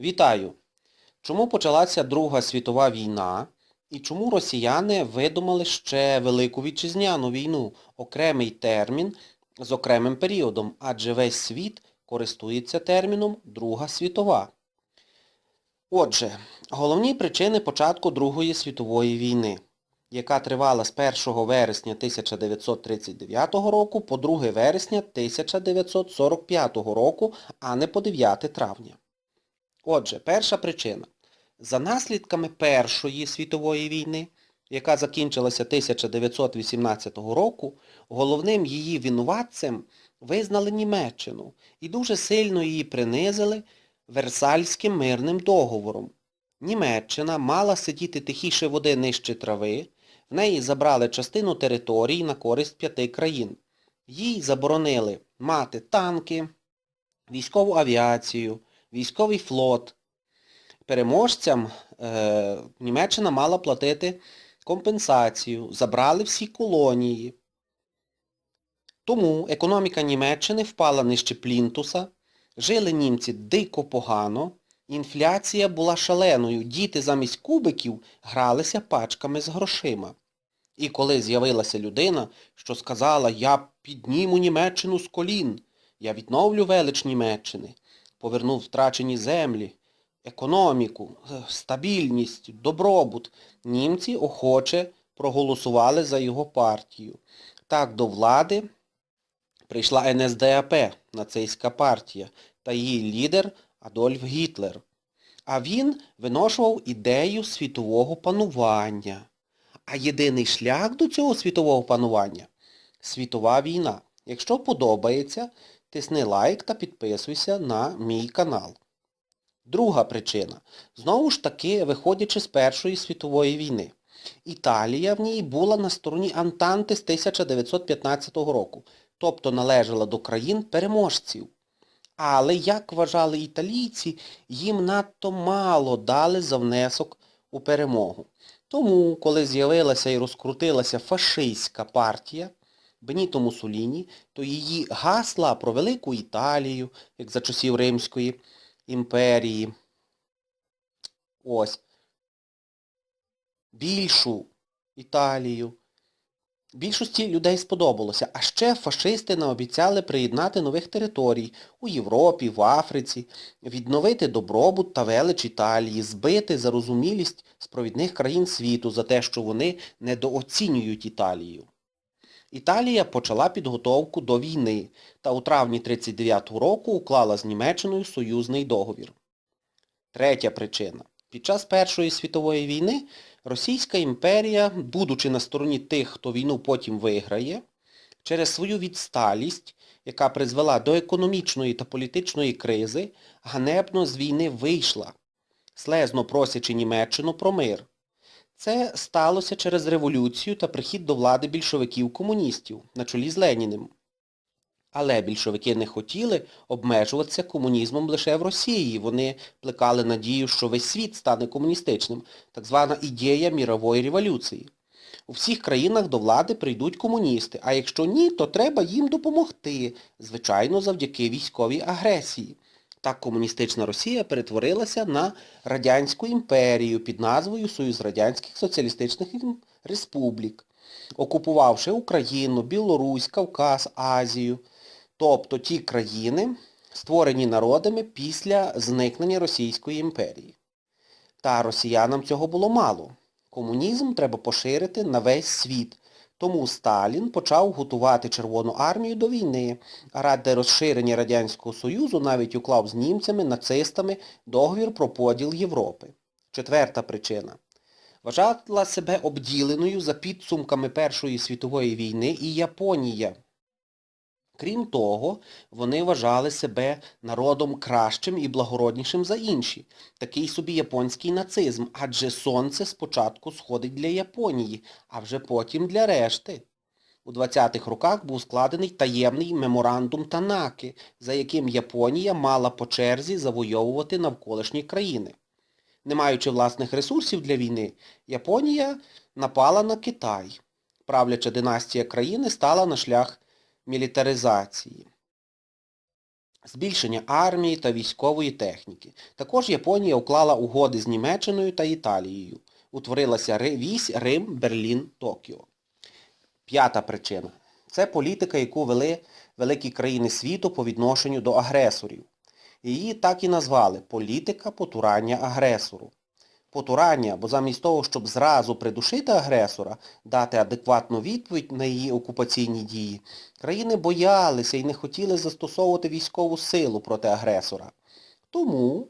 Вітаю! Чому почалася Друга світова війна і чому росіяни видумали ще Велику Вітчизняну війну, окремий термін з окремим періодом, адже весь світ користується терміном Друга світова. Отже, головні причини початку Другої світової війни, яка тривала з 1 вересня 1939 року по 2 вересня 1945 року, а не по 9 травня. Отже, перша причина. За наслідками Першої світової війни, яка закінчилася 1918 року, головним її винуватцем визнали Німеччину і дуже сильно її принизили Версальським мирним договором. Німеччина мала сидіти тихіше води нижче трави, в неї забрали частину територій на користь п'яти країн. Їй заборонили мати танки, військову авіацію, військовий флот. Переможцям е, Німеччина мала платити компенсацію, забрали всі колонії. Тому економіка Німеччини впала нижче плінтуса, жили німці дико погано, інфляція була шаленою, діти замість кубиків гралися пачками з грошима. І коли з'явилася людина, що сказала «Я підніму Німеччину з колін, я відновлю велич Німеччини», повернув втрачені землі, економіку, е, стабільність, добробут, німці охоче проголосували за його партію. Так до влади прийшла НСДАП, нацистська партія, та її лідер Адольф Гітлер. А він виношував ідею світового панування. А єдиний шлях до цього світового панування – світова війна. Якщо подобається, тисни лайк та підписуйся на мій канал. Друга причина. Знову ж таки, виходячи з Першої світової війни. Італія в ній була на стороні Антанти з 1915 року, тобто належала до країн-переможців. Але, як вважали італійці, їм надто мало дали за внесок у перемогу. Тому, коли з'явилася і розкрутилася фашистська партія Беніто Муссоліні, то її гасла про велику Італію, як за часів Римської імперії, ось, більшу Італію, більшості людей сподобалося. А ще фашисти наобіцяли приєднати нових територій у Європі, в Африці, відновити добробут та велич Італії, збити зарозумілість з провідних країн світу за те, що вони недооцінюють Італію. Італія почала підготовку до війни та у травні 1939 року уклала з Німеччиною союзний договір. Третя причина. Під час Першої світової війни Російська імперія, будучи на стороні тих, хто війну потім виграє, через свою відсталість, яка призвела до економічної та політичної кризи, ганебно з війни вийшла, слезно просячи Німеччину про мир. Це сталося через революцію та прихід до влади більшовиків-комуністів на чолі з Леніним. Але більшовики не хотіли обмежуватися комунізмом лише в Росії. Вони плекали надію, що весь світ стане комуністичним, так звана ідея мірової революції. У всіх країнах до влади прийдуть комуністи, а якщо ні, то треба їм допомогти, звичайно, завдяки військовій агресії. Так комуністична Росія перетворилася на Радянську імперію під назвою Союз Радянських Соціалістичних Республік, окупувавши Україну, Білорусь, Кавказ, Азію, тобто ті країни, створені народами після зникнення Російської імперії. Та росіянам цього було мало. Комунізм треба поширити на весь світ. Тому Сталін почав готувати Червону армію до війни, ради розширення Радянського Союзу навіть уклав з німцями, нацистами договір про поділ Європи. Четверта причина. Вважала себе обділеною за підсумками Першої світової війни і Японія. Крім того, вони вважали себе народом кращим і благороднішим за інші. Такий собі японський нацизм, адже сонце спочатку сходить для Японії, а вже потім для решти. У 20-х роках був складений таємний меморандум Танаки, за яким Японія мала по черзі завойовувати навколишні країни. Не маючи власних ресурсів для війни, Японія напала на Китай. Правляча династія країни стала на шлях мілітаризації. збільшення армії та військової техніки. Також Японія уклала угоди з Німеччиною та Італією. Утворилася Ри- вісь Рим, Берлін, Токіо. П'ята причина. Це політика, яку вели великі країни світу по відношенню до агресорів. Її так і назвали політика потурання агресору. Потурання, бо замість того, щоб зразу придушити агресора, дати адекватну відповідь на її окупаційні дії, країни боялися і не хотіли застосовувати військову силу проти агресора. Тому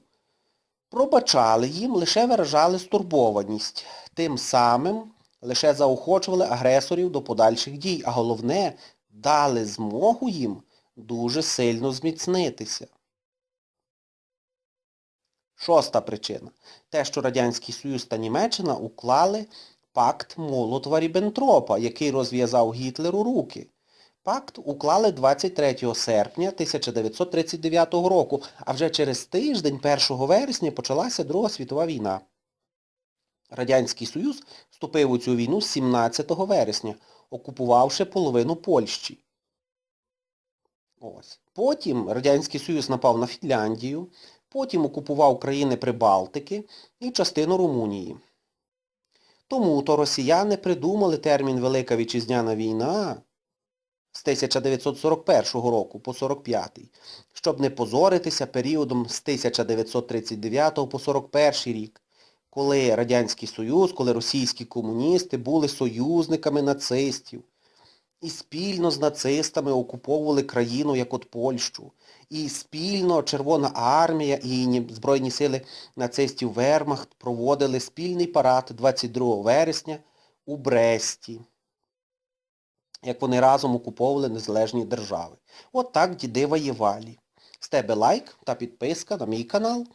пробачали їм, лише виражали стурбованість. Тим самим лише заохочували агресорів до подальших дій, а головне, дали змогу їм дуже сильно зміцнитися. Шоста причина. Те, що Радянський Союз та Німеччина уклали пакт Молотова-Ріббентропа, який розв'язав Гітлеру руки. Пакт уклали 23 серпня 1939 року, а вже через тиждень, 1 вересня, почалася Друга світова війна. Радянський Союз вступив у цю війну 17 вересня, окупувавши половину Польщі. Ось. Потім Радянський Союз напав на Фінляндію, потім окупував країни Прибалтики і частину Румунії. Тому то росіяни придумали термін Велика Вітчизняна війна з 1941 року по 45, щоб не позоритися періодом з 1939 по 41 рік, коли Радянський Союз, коли російські комуністи були союзниками нацистів і спільно з нацистами окуповували країну, як от Польщу. І спільно Червона армія і Збройні сили нацистів Вермахт проводили спільний парад 22 вересня у Бресті, як вони разом окуповували незалежні держави. От так діди воєвалі. З тебе лайк та підписка на мій канал.